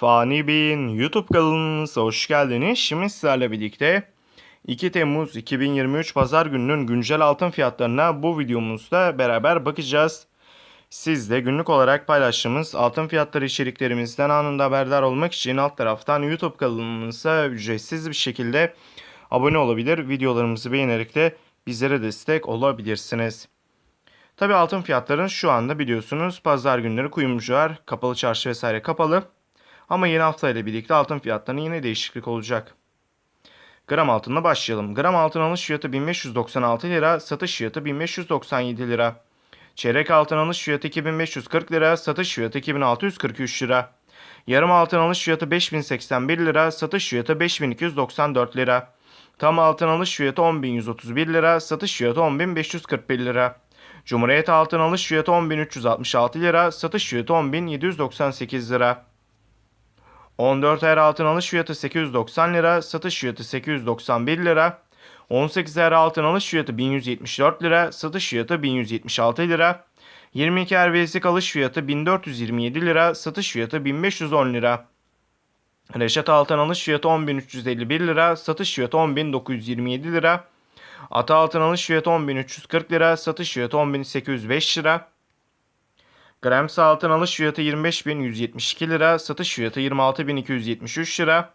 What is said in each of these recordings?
Fani Bey'in YouTube kanalınıza hoş geldiniz. Şimdi sizlerle birlikte 2 Temmuz 2023 Pazar gününün güncel altın fiyatlarına bu videomuzda beraber bakacağız. Siz de günlük olarak paylaştığımız altın fiyatları içeriklerimizden anında haberdar olmak için alt taraftan YouTube kanalımıza ücretsiz bir şekilde abone olabilir. Videolarımızı beğenerek de bizlere destek olabilirsiniz. Tabi altın fiyatların şu anda biliyorsunuz pazar günleri kuyumcular, kapalı çarşı vesaire kapalı. Ama yeni hafta ile birlikte altın fiyatlarında yine değişiklik olacak. Gram altınla başlayalım. Gram altın alış fiyatı 1596 lira, satış fiyatı 1597 lira. Çeyrek altın alış fiyatı 2540 lira, satış fiyatı 2643 lira. Yarım altın alış fiyatı 5081 lira, satış fiyatı 5294 lira. Tam altın alış fiyatı 10131 lira, satış fiyatı 10541 lira. Cumhuriyet altın alış fiyatı 10366 lira, satış fiyatı 10798 lira. 14 er altın alış fiyatı 890 lira, satış fiyatı 891 lira. 18 er altın alış fiyatı 1174 lira, satış fiyatı 1176 lira. 22 er vezlik alış fiyatı 1427 lira, satış fiyatı 1510 lira. Reşat altın alış fiyatı 10351 lira, satış fiyatı 10927 lira. Ata altın alış fiyatı 10340 lira, satış fiyatı 10805 lira. Grams altın alış fiyatı 25.172 lira, satış fiyatı 26.273 lira.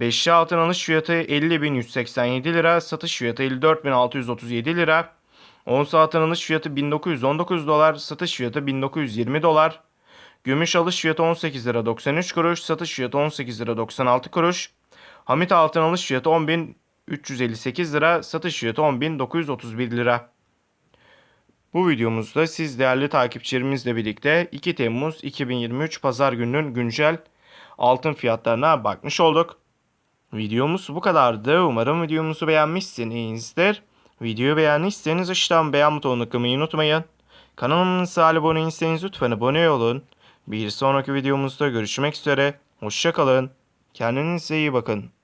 Beşli altın alış fiyatı 50.187 lira, satış fiyatı 54.637 lira. Ons altın alış fiyatı 1919 dolar, satış fiyatı 1920 dolar. Gümüş alış fiyatı 18 lira 93 kuruş, satış fiyatı 18 lira 96 kuruş. Hamit altın alış fiyatı 10.358 lira, satış fiyatı 10.931 lira. Bu videomuzda siz değerli takipçilerimizle birlikte 2 Temmuz 2023 Pazar gününün güncel altın fiyatlarına bakmış olduk. Videomuz bu kadardı. Umarım videomuzu beğenmişsinizdir. Videoyu beğendiyseniz aşağıdan beğen butonuna tıklamayı unutmayın. Kanalımıza abone değilseniz lütfen abone olun. Bir sonraki videomuzda görüşmek üzere. Hoşçakalın. Kendinize iyi bakın.